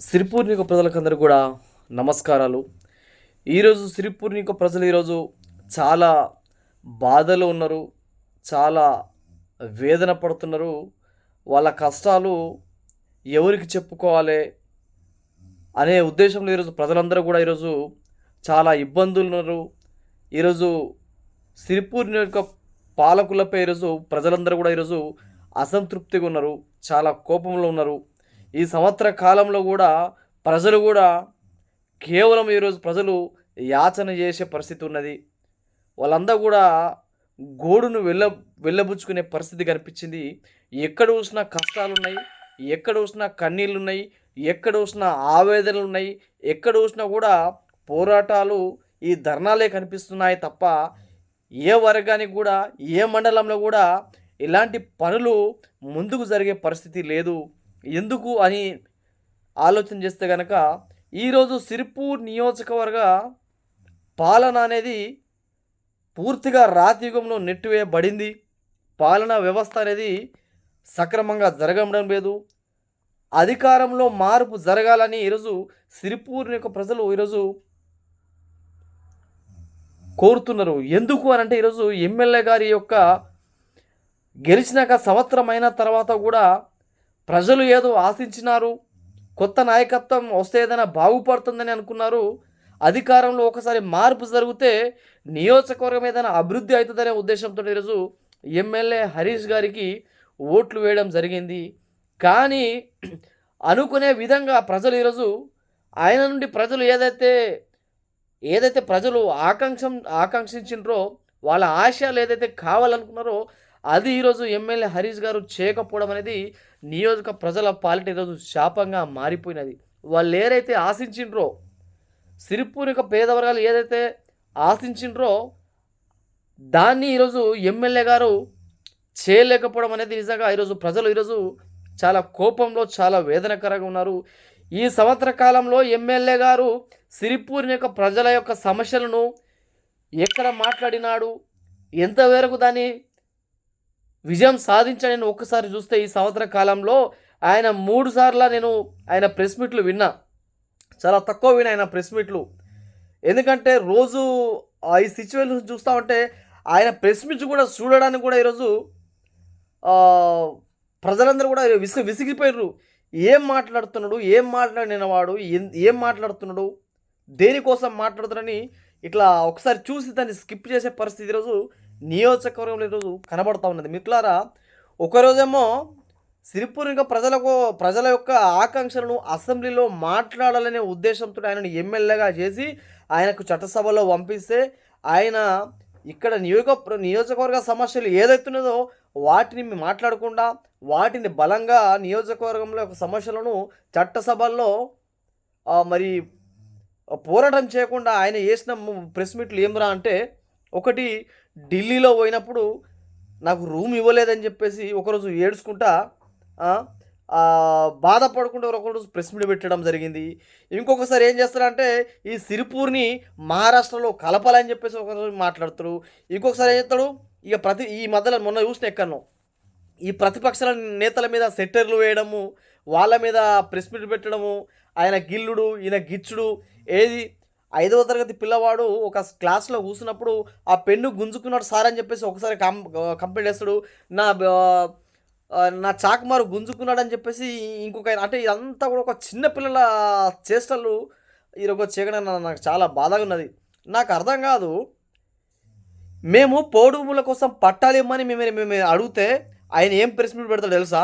సిరిపూర్ణిక ప్రజలకందరూ కూడా నమస్కారాలు. ఈరోజు సిరిపూర్ణిక ప్రజలు ఈరోజు చాలా బాధలో ఉన్నారు చాలా వేదన పడుతున్నారు. వాళ్ళ కష్టాలు ఎవరికి చెప్పుకోవాలి అనే ఉద్దేశంలో ఈరోజు ప్రజలందరూ కూడా ఈరోజు చాలా ఇబ్బందులు ఉన్నారు. ఈరోజు సిరిపూర్ యొక్క పాలకులపై ఈరోజు ప్రజలందరూ కూడా ఈరోజు అసంతృప్తిగా ఉన్నారు చాలా కోపంలో ఉన్నారు. ఈ సంవత్సర కాలంలో కూడా ప్రజలు కూడా కేవలం ఈరోజు ప్రజలు యాచన చేసే పరిస్థితి ఉన్నది. వాళ్ళందరూ కూడా గోడును వెళ్ళ వెళ్ళబుచ్చుకునే పరిస్థితి కనిపించింది. ఎక్కడ చూసినా కష్టాలు ఉన్నాయి ఎక్కడ చూసినా కన్నీళ్ళు ఉన్నాయి ఎక్కడ చూసినా ఆవేదనలు ఉన్నాయి ఎక్కడ చూసినా కూడా పోరాటాలు ఈ ధర్నాలే కనిపిస్తున్నాయి తప్ప ఏ వర్గానికి కూడా ఏ మండలంలో కూడా ఇలాంటి పనులు ముందుకు జరిగే పరిస్థితి లేదు. ఎందుకు అని ఆలోచన చేస్తే కనుక ఈరోజు సిరిపూర్ నియోజకవర్గ పాలన అనేది పూర్తిగా రాతియుగంలో నెట్టివేయబడింది. పాలనా వ్యవస్థ అనేది సక్రమంగా జరగడం లేదు. అధికారంలో మార్పు జరగాలని ఈరోజు సిరిపూర్ యొక్క ప్రజలు ఈరోజు కోరుతున్నారు. ఎందుకు అని అంటే ఈరోజు ఎమ్మెల్యే గారి యొక్క గెలిచినాక సంవత్సరం అయిన తర్వాత కూడా ప్రజలు ఏదో ఆశించినారు కొత్త నాయకత్వం వస్తే ఏదైనా బాగుపడుతుందని అనుకున్నారు అధికారంలో ఒకసారి మార్పు జరిగితే నియోజకవర్గం ఏదైనా అభివృద్ధి అవుతుందనే ఉద్దేశంతో ఈరోజు ఎమ్మెల్యే హరీష్ గారికి ఓట్లు వేయడం జరిగింది. కానీ అనుకునే విధంగా ప్రజలు ఈరోజు ఆయన నుండి ప్రజలు ఏదైతే ఏదైతే ప్రజలు ఆకాంక్ష ఆకాంక్షించినరో వాళ్ళ ఆశయాలు ఏదైతే కావాలనుకున్నారో అది ఈరోజు ఎమ్మెల్యే హరీష్ గారు చేయకపోవడం అనేది నియోజక ప్రజల పాలిట ఈరోజు శాపంగా మారిపోయినది. వాళ్ళు ఏదైతే ఆశించిండ్రో సిరిపూరిక పేద వర్గాలు ఏదైతే ఆశించిండ్రో దాన్ని ఈరోజు ఎమ్మెల్యే గారు చేయలేకపోవడం అనేది నిజంగా ఈరోజు ప్రజలు ఈరోజు చాలా కోపంలో చాలా వేదనకరంగా ఉన్నారు. ఈ సంవత్సర కాలంలో ఎమ్మెల్యే గారు సిరిపూర్ యొక్క ప్రజల యొక్క సమస్యలను ఎక్కడ మాట్లాడినాడు ఎంతవరకు దాన్ని విజయం సాధించాడని ఒక్కసారి చూస్తే ఈ సంవత్సర కాలంలో ఆయన మూడు సార్లు నేను ఆయన ప్రెస్ మీట్లు విన్నా. చాలా తక్కువ విన్నా ఆయన ప్రెస్ మీట్లు. ఎందుకంటే రోజు ఆ ఈ సిచ్యువేషన్ చూస్తూ ఉంటే ఆయన ప్రెస్ మీట్ కూడా చూడడానికి కూడా ఈరోజు ప్రజలందరూ కూడా విసి విసిగిపోయారు ఏం మాట్లాడుతున్నాడు? ఏం మాట్లాడిన వాడు? ఏం- ఏం మాట్లాడుతున్నాడు? దేనికోసం మాట్లాడుతున్నాడని ఇట్లా ఒకసారి చూసి దాన్ని స్కిప్ చేసే పరిస్థితి ఈరోజు నియోజకవర్గంలో ఈరోజు కనబడతా ఉన్నది. మిత్రులారా ఒకరోజేమో సిరిపూరిగా ప్రజలకు ప్రజల యొక్క ఆకాంక్షలను అసెంబ్లీలో మాట్లాడాలనే ఉద్దేశంతో ఆయనను ఎమ్మెల్యేగా చేసి ఆయనకు చట్టసభలో పంపిస్తే ఆయన ఇక్కడ నియోజక నియోజకవర్గ సమస్యలు ఏదైతున్నదో వాటిని మేము మాట్లాడకుండా వాటిని బలంగా నియోజకవర్గంలో యొక్క సమస్యలను చట్టసభల్లో మరి పోరాటం చేయకుండా ఆయన చేసిన ప్రెస్ మీట్లు ఏమిరా అంటే ఒకటి ఢిల్లీలో పోయినప్పుడు నాకు రూమ్ ఇవ్వలేదని చెప్పేసి ఒకరోజు ఏడ్చుకుంటా బాధపడకుండా ఒకరోజు ప్రెస్ మీట్ పెట్టడం జరిగింది. ఇంకొకసారి ఏం చేస్తారంటే ఈ సిరిపూర్ని మహారాష్ట్రలో కలపాలని చెప్పేసి ఒకరోజు మాట్లాడతారు. ఇంకొకసారి ఏం చేస్తాడు? ఇక ప్రతి ఈ మధ్యలో మొన్న చూసిన ఎక్కడో ఈ ప్రతిపక్షాల నేతల మీద సెట్టర్లు వేయడము వాళ్ళ మీద ప్రెస్ మీట్ పెట్టడము ఆయన గిల్లుడు ఈయన గిచ్చుడు ఏది ఐదవ తరగతి పిల్లవాడు ఒక క్లాస్లో కూసినప్పుడు ఆ పెన్ను గుంజుకున్నాడు సార్ అని చెప్పేసి ఒకసారి కం కంప్లైంట్ చేస్తాడు. నా నా చాకుమారు గుంజుకున్నాడు అని చెప్పేసి ఇంకొక అంటే ఇదంతా కూడా ఒక చిన్న పిల్లల చేష్టలు. ఈరోజు చేయడం నాకు చాలా బాధగా ఉన్నది. నాకు అర్థం కాదు. మేము పౌడుముల కోసం పట్టాలి ఇమ్మని మేము మేము అడిగితే ఆయన ఏం ప్రెస్ మీట్ పెడతాడు తెలుసా?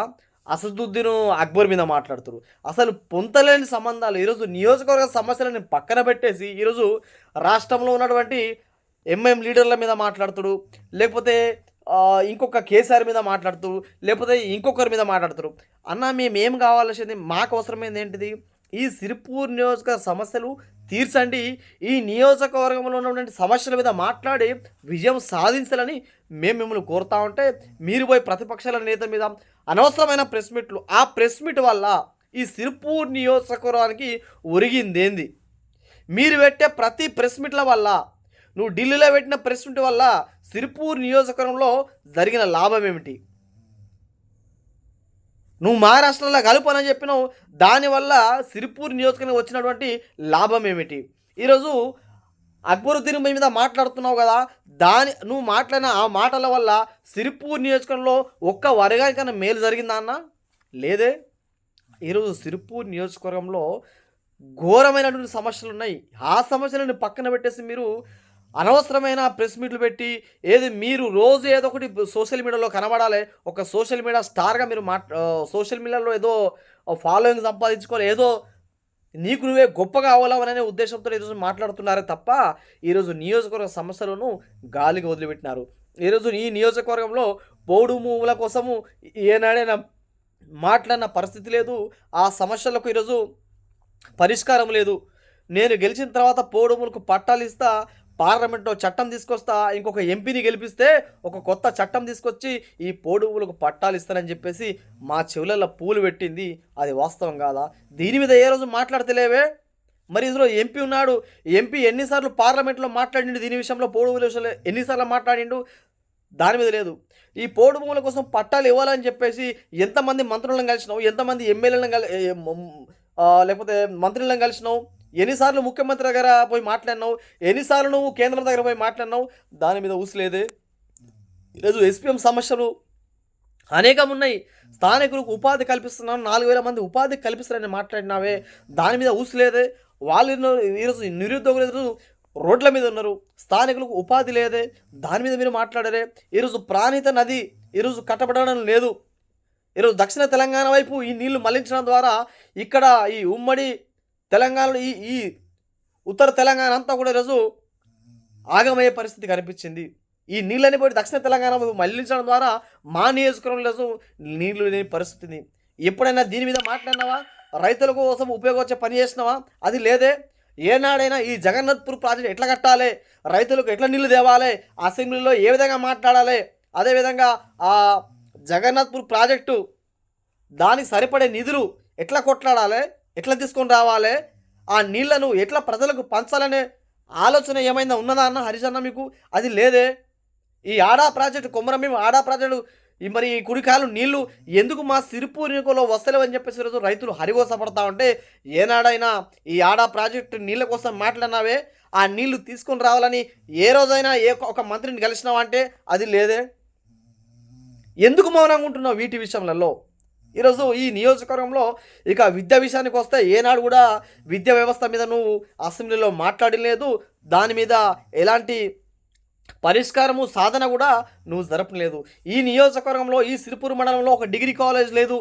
అసదుద్దీన్ అక్బర్ మీద మాట్లాడుతారు. అసలు పొంతలేని సంబంధాలు ఈరోజు నియోజకవర్గ సమస్యలను పక్కన పెట్టేసి ఈరోజు రాష్ట్రంలో ఉన్నటువంటి ఎంఎం లీడర్ల మీద మాట్లాడుతాడు లేకపోతే ఇంకొక కేసీఆర్ మీద మాట్లాడుతారు. లేకపోతే ఇంకొకరి మీద మాట్లాడతారు. అన్న మేమేం కావాల్సింది? మాకు అవసరమైంది ఏంటిది? ఈ సిరిపూర్ నియోజక సమస్యలు తీర్చండి. ఈ నియోజకవర్గంలో ఉన్నటువంటి సమస్యల మీద మాట్లాడి విజయం సాధించాలని మేము మిమ్మల్ని కోరుతా ఉంటే మీరు పోయి ప్రతిపక్షాల నేత మీద అనవసరమైన ప్రెస్ మీట్లు. ఆ ప్రెస్ మీట్ వల్ల ఈ సిరిపూర్ నియోజకవర్గానికి ఒరిగిందేంది? మీరు పెట్టే ప్రతి ప్రెస్ మీట్ల వల్ల నువ్వు ఢిల్లీలో పెట్టిన ప్రెస్ మీట్ వల్ల సిరిపూర్ నియోజకవర్గంలో జరిగిన లాభం ఏమిటి నువ్వు మహారాష్ట్రలో కలుపనని చెప్పినావు దానివల్ల సిరిపూర్ నియోజకవర్గం వచ్చినటువంటి లాభం ఏమిటి ఈరోజు అక్బరుద్దీన్ మీద మాట్లాడుతున్నావు కదా దాని నువ్వు మాట్లాడిన ఆ మాటల వల్ల సిరిపూర్ నియోజకవర్గంలో ఒక్క వర్గానికైనా మేలు జరిగిందా అన్న? లేదే. ఈరోజు సిరిపూర్ నియోజకవర్గంలో ఘోరమైనటువంటి సమస్యలు ఉన్నాయి. ఆ సమస్యలను పక్కన పెట్టేసి మీరు అనవసరమైన ప్రెస్ మీట్లు పెట్టి ఏది మీరు రోజు ఏదో ఒకటి సోషల్ మీడియాలో కనబడాలి ఒక సోషల్ మీడియా స్టార్గా మీరు మాట్ సోషల్ మీడియాలో ఏదో ఫాలోయింగ్ సంపాదించుకోవాలి ఏదో నీకు నువ్వే గొప్ప కావాలనే ఉద్దేశంతో ఈరోజు మాట్లాడుతున్నారే తప్ప ఈరోజు నియోజకవర్గ సమస్యలను గాలికి వదిలిపెట్టినారు. ఈరోజు ఈ నియోజకవర్గంలో పౌడు మూవుల కోసము ఏనాడైనా మాట్లాడిన పరిస్థితి లేదు. ఆ సమస్యలకు ఈరోజు పరిష్కారం లేదు. నేను గెలిచిన తర్వాత పోడుములకు పట్టాలు ఇస్తా పార్లమెంట్లో చట్టం తీసుకొస్తా ఇంకొక ఎంపీని గెలిపిస్తే ఒక కొత్త చట్టం తీసుకొచ్చి ఈ పోడువులకు పట్టాలు ఇస్తానని చెప్పేసి మా చెవులలో పూలు పెట్టింది. అది వాస్తవం కాదా? దీని మీద ఏ రోజు మాట్లాడతలేవే? మరి ఇందులో ఎంపీ ఉన్నాడు. ఎంపీ ఎన్నిసార్లు పార్లమెంట్లో మాట్లాడిండు? దీని విషయంలో పోడువుల విషయంలో ఎన్నిసార్లు మాట్లాడిండు? దాని మీద లేదు. ఈ పోడు భూముల కోసం పట్టాలు ఇవ్వాలని చెప్పేసి ఎంతమంది మంత్రులను కలిసినావు? ఎంతమంది ఎమ్మెల్యేలను కలి లేకపోతే మంత్రులను కలిసినావు? ఎన్నిసార్లు ముఖ్యమంత్రి దగ్గర పోయి మాట్లాడినావు? ఎన్నిసార్లు నువ్వు కేంద్రం దగ్గర పోయి మాట్లాడినావు? దాని మీద ఊసలేదే. ఈరోజు ఎస్పీఎం సమస్యలు అనేకం ఉన్నాయి. స్థానికులకు ఉపాధి కల్పిస్తున్నాను. నాలుగు వేల మంది ఉపాధి కల్పిస్తారని మాట్లాడినావే. దాని మీద ఊసలేదే. వాళ్ళు ఈరోజు నిరుద్యోగులు ఈరోజు రోడ్ల మీద ఉన్నారు. స్థానికులకు ఉపాధి లేదే. దాని మీద మీరు మాట్లాడరే. ఈరోజు ప్రాణిత నది ఈరోజు కట్టబడడం లేదు. ఈరోజు దక్షిణ తెలంగాణ వైపు ఈ నీళ్ళు మళ్ళించడం ద్వారా ఇక్కడ ఈ ఉమ్మడి తెలంగాణలో ఈ ఈ ఉత్తర తెలంగాణ అంతా కూడా ఈరోజు ఆగమయ్యే పరిస్థితి కనిపించింది. ఈ నీళ్ళని పోయి దక్షిణ తెలంగాణ మళ్ళించడం ద్వారా మా నియోజకవర్గంలో నీళ్ళు లేని పరిస్థితిని. ఎప్పుడైనా దీని మీద మాట్లాడినావా? రైతుల కోసం ఉపయోగించే పని చేసినావా? అది లేదే. ఏనాడైనా ఈ జగన్నాథ్పూర్ ప్రాజెక్ట్ ఎట్లా కట్టాలి? రైతులకు ఎట్లా నీళ్ళు తేవాలి? అసెంబ్లీలో ఏ విధంగా మాట్లాడాలి? అదేవిధంగా ఆ జగన్నాథ్పూర్ ప్రాజెక్టు దానికి సరిపడే నిధులు ఎట్లా కొట్లాడాలి? ఎట్లా తీసుకొని రావాలి? ఆ నీళ్ళను ఎట్లా ప్రజలకు పంచాలనే ఆలోచన ఏమైనా ఉన్నదా అన్న హరీష్ అన్న మీకు? అది లేదే. ఈ ఆడా ప్రాజెక్టు కొమరమేం ఆడా ప్రాజెక్టు ఈ మరి ఈ కుడికాయలు నీళ్ళు ఎందుకు మా సిరిపూర్ వస్తలేవని వస్తలేవు అని చెప్పేసి ఈరోజు రైతులు హరిగోసపడతా ఉంటే ఏనాడైనా ఈ ఆడా ప్రాజెక్టు నీళ్ళ కోసం మాట్లాడినావే? ఆ నీళ్ళు తీసుకొని రావాలని ఏ రోజైనా ఏ ఒక మంత్రిని కలిసినావా అంటే అది లేదే. ఎందుకు మౌనంగా ఉంటున్నావు వీటి విషయంలో? ఈరోజు ఈ నియోజకవర్గంలో ఇక విద్య విషయానికి వస్తే ఏనాడు కూడా విద్యా వ్యవస్థ మీద నువ్వు అసెంబ్లీలో మాట్లాడలేదు దాని మీద ఎలాంటి పరిష్కారము సాధన కూడా నువ్వు జరపలేదు ఈ నియోజకవర్గంలో ఈ సిరిపూర్ మండలంలో ఒక డిగ్రీ కాలేజ్ లేదు.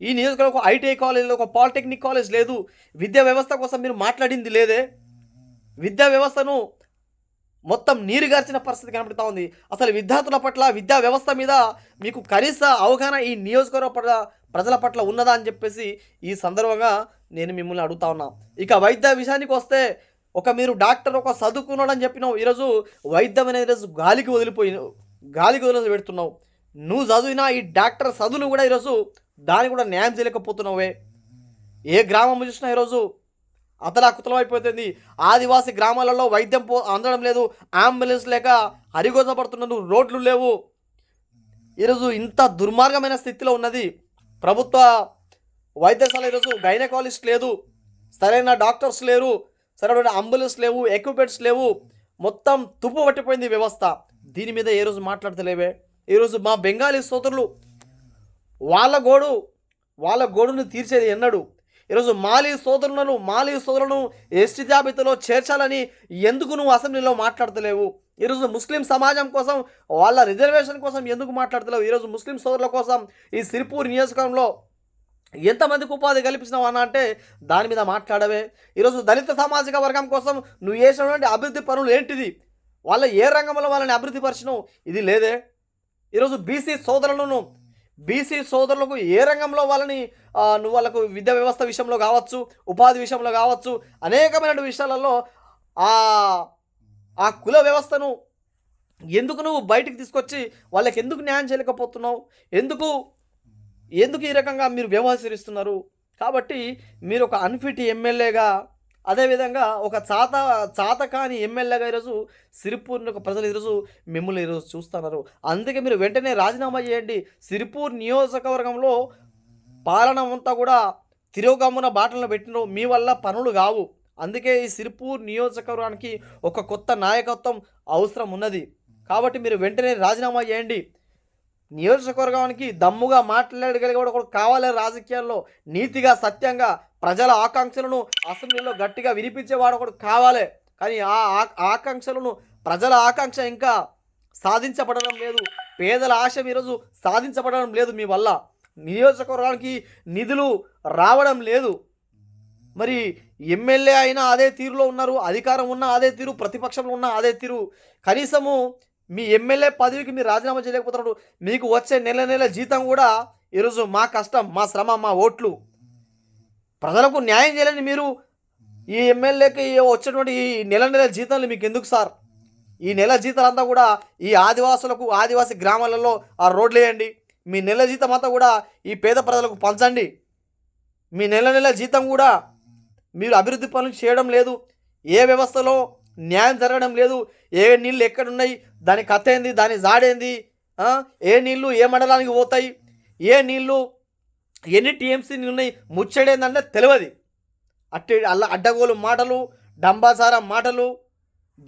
ఈ నియోజకవర్గంలో ఒక ఐటీఐ కాలేజ్ లేదు ఒక పాలిటెక్నిక్ కాలేజ్ లేదు. విద్యా వ్యవస్థ కోసం మీరు మాట్లాడింది లేదే. విద్యా వ్యవస్థను మొత్తం నీరు గార్చిన పరిస్థితి కనబడుతూ ఉంది. అసలు విద్యార్థుల పట్ల విద్యా వ్యవస్థ మీద మీకు కనీస అవగాహన ఈ నియోజకవర్గ పట్ల ప్రజల పట్ల ఉన్నదా అని చెప్పేసి ఈ సందర్భంగా నేను మిమ్మల్ని అడుగుతా ఉన్నా. ఇక వైద్య విషయానికి వస్తే ఒక మీరు డాక్టర్ ఒక చదువుకున్నాడు అని చెప్పినావు. ఈరోజు వైద్యం అనేది ఈరోజు గాలికి వదిలిపోయి గాలికి వదిలి పెడుతున్నావు. నువ్వు చదివినా ఈ డాక్టర్ చదువులు కూడా ఈరోజు దానికి కూడా న్యాయం చేయలేకపోతున్నావే. ఏ గ్రామం చూసినా ఈరోజు అతలాకుతలం అయిపోతుంది ఆదివాసీ గ్రామాలలో వైద్యం పో అందడం లేదు. అంబులెన్స్ లేక హరిగోసపడుతున్నారు రోడ్లు లేవు. ఈరోజు ఇంత దుర్మార్గమైన స్థితిలో ఉన్నది. ప్రభుత్వ వైద్యశాల ఈరోజు గైనకాలజిస్ట్ లేదు. సరైన డాక్టర్స్ లేరు. సరైన అంబులెన్స్ లేవు. ఎక్విప్మెంట్స్ లేవు. మొత్తం తుప్పు పట్టిపోయింది వ్యవస్థ. దీని మీద ఏ రోజు మాట్లాడతలేవే. ఈరోజు మా బెంగాలీ సోదరులు వాళ్ళ గోడు వాళ్ళ గోడును తీర్చేది ఎన్నడు. ఈరోజు మాలీ సోదరులను మాలీ సోదరులను ఎస్టీ జాబితాలో చేర్చాలని ఎందుకు నువ్వు అసెంబ్లీలో మాట్లాడతలేవు? ఈరోజు ముస్లిం సమాజం కోసం వాళ్ళ రిజర్వేషన్ కోసం ఎందుకు మాట్లాడతలేవు? ఈరోజు ముస్లిం సోదరుల కోసం ఈ సిరిపూర్ నియోజకవర్గంలో ఎంతమందికి ఉపాధి కల్పించినావు అన్న అంటే దాని మీద మాట్లాడవే. ఈరోజు దళిత సామాజిక వర్గం కోసం నువ్వు చేసినటువంటి అభివృద్ధి పనులు ఏంటిది? వాళ్ళ ఏ రంగంలో వాళ్ళని అభివృద్ధి పరిచినావు? ఇది లేదే. ఈరోజు బీసీ సోదరులను బీసీ సోదరులకు ఏ రంగంలో వాళ్ళని నువ్వు వాళ్ళకు విద్యా వ్యవస్థ విషయంలో కావచ్చు ఉపాధి విషయంలో కావచ్చు అనేకమైన విషయాలలో ఆ ఆ కుల వ్యవస్థను ఎందుకు నువ్వు బయటికి తీసుకొచ్చి వాళ్ళకి ఎందుకు న్యాయం చేయలేకపోతున్నావు? ఎందుకు ఎందుకు ఈ రకంగా మీరు వ్యవహరిస్తున్నారు? కాబట్టి మీరు ఒక అన్ఫిట్ ఎమ్మెల్యేగా అదేవిధంగా ఒక చాత చాత కాని ఎమ్మెల్యేగా ఈరోజు సిరిపూర్ ఒక ప్రజలు ఈరోజు మిమ్మల్ని ఈరోజు చూస్తున్నారు. అందుకే మీరు వెంటనే రాజీనామా చేయండి. సిరిపూర్ నియోజకవర్గంలో పాలన అంతా కూడా తిరోగమ్మున బాటలను పెట్టిన మీ వల్ల పనులు కావు. అందుకే ఈ సిరిపూర్ నియోజకవర్గానికి ఒక కొత్త నాయకత్వం అవసరం ఉన్నది. కాబట్టి మీరు వెంటనే రాజీనామా చేయండి. నియోజకవర్గానికి దమ్ముగా మాట్లాడగలిగే కూడా ఒకడు కావాలి రాజకీయాల్లో నీతిగా సత్యంగా ప్రజల ఆకాంక్షలను అసెంబ్లీలో గట్టిగా వినిపించేవాడు ఒకడు కావాలి. కానీ ఆ ఆ- ఆకాంక్షలను ప్రజల ఆకాంక్ష ఇంకా సాధించబడడం లేదు. పేదల ఆశ ఈరోజు సాధించబడడం లేదు మీ వల్ల. నియోజకవర్గానికి నిధులు రావడం లేదు. మరి ఎమ్మెల్యే అయినా అదే తీరులో ఉన్నారు అధికారం ఉన్న అదే తీరు ప్రతిపక్షంలో ఉన్న అదే తీరు. కనీసము మీ ఎమ్మెల్యే పదవికి మీరు రాజీనామా చేయలేకపోతున్నాడు. మీకు వచ్చే నెల నెల జీతం కూడా ఈరోజు మా కష్టం మా శ్రమ మా ఓట్లు. ప్రజలకు న్యాయం చేయాలని మీరు ఈ ఎమ్మెల్యేకి వచ్చేటువంటి ఈ నెల నెల జీతాలు మీకు ఎందుకు సార్? ఈ నెల జీతాలంతా కూడా ఈ ఆదివాసులకు ఆదివాసి గ్రామాలలో ఆ రోడ్లు వేయండి మీ నెల జీతం అంతా కూడా ఈ పేద ప్రజలకు పంచండి. మీ నెల నెల జీతం కూడా మీరు అభివృద్ధి పనులు చేయడం లేదు. ఏ వ్యవస్థలో న్యాయం జరగడం లేదు. ఏ నీళ్ళు ఎక్కడున్నాయి? దాని కథ ఏంది దాని జాడేంది? ఏ నీళ్ళు ఏ మండలానికి పోతాయి? ఏ నీళ్ళు ఎన్ని టీఎంసీ నీళ్ళు ఉన్నాయి ముచ్చడేందంటే తెలియదు అట్టి అల్ల అడ్డగోలు మాటలు డంబాసారా మాటలు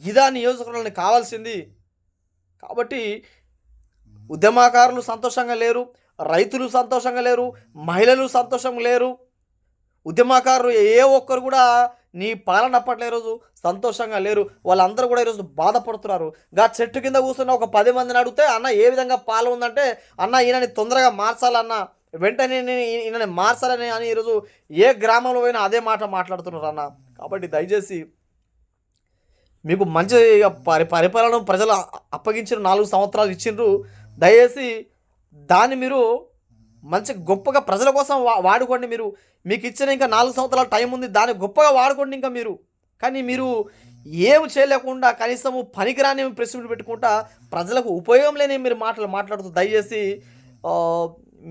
గిదా నియోజకవర్గానికి కావాల్సింది. కాబట్టి ఉద్యమకారులు సంతోషంగా లేరు రైతులు సంతోషంగా లేరు మహిళలు సంతోషంగా లేరు. ఉద్యమకారులు ఏ ఒక్కరు కూడా నీ పాలన అప్పట్లే రోజు సంతోషంగా లేరు. వాళ్ళందరూ కూడా ఈరోజు బాధపడుతున్నారు. గా చెట్టు కింద కూర్చున్న ఒక పది మందిని అడిగితే అన్న ఏ విధంగా పాల ఉందంటే అన్న ఈయనని తొందరగా మార్చాలన్న వెంటనే నేను ఈయనని మార్చాలని అని ఈరోజు ఏ గ్రామంలో పోయినా అదే మాట మాట్లాడుతున్నారు అన్న. కాబట్టి దయచేసి మీకు మంచి పరి పరిపాలన ప్రజలు అప్పగించిన నాలుగు సంవత్సరాలు ఇచ్చిండ్రు. దయచేసి దాన్ని మీరు మంచి గొప్పగా ప్రజల కోసం వా వాడుకోండి మీరు. మీకు ఇచ్చిన ఇంకా నాలుగు సంవత్సరాల టైం ఉంది దాన్ని గొప్పగా వాడుకోండి ఇంకా మీరు. కానీ మీరు ఏమి చేయలేకుండా కనీసము పనికిరాని ప్రెస్ మీట్ పెట్టుకుంటా ప్రజలకు ఉపయోగం లేని మీరు మాటలు మాట్లాడుతూ దయచేసి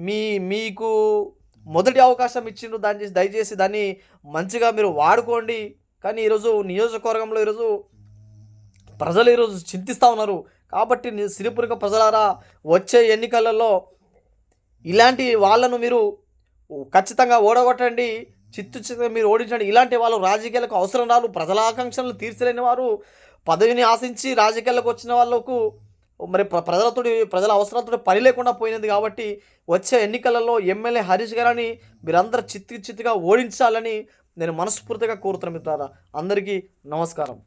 మీ మీకు మొదటి అవకాశం ఇచ్చిండ్రు దాన్ని చేసి దయచేసి దాన్ని మంచిగా మీరు వాడుకోండి. కానీ ఈరోజు నియోజకవర్గంలో ఈరోజు ప్రజలు ఈరోజు చింతిస్తూ ఉన్నారు. కాబట్టి సిరిపురిక ప్రజలారా వచ్చే ఎన్నికలలో ఇలాంటి వాళ్ళను మీరు ఖచ్చితంగా ఓడగొట్టండి చిత్తు చిత్తుగా మీరు ఓడించండి. ఇలాంటి వాళ్ళు రాజకీయాలకు అవసరం రాదు. ప్రజల ఆకాంక్షలను తీర్చలేని వారు పదవిని ఆశించి రాజకీయాలకు వచ్చిన వాళ్ళకు మరి ప్ర- ప్రజలతో ప్రజల అవసరాలతో పని లేకుండా పోయినది కాబట్టి వచ్చే ఎన్నికలలో ఎమ్మెల్యే హరీష్ గారని మీరందరూ చిత్తు చిత్తుగా ఓడించాలని నేను మనస్ఫూర్తిగా కోరుతున్నాను మిత్రారా అందరికీ నమస్కారం.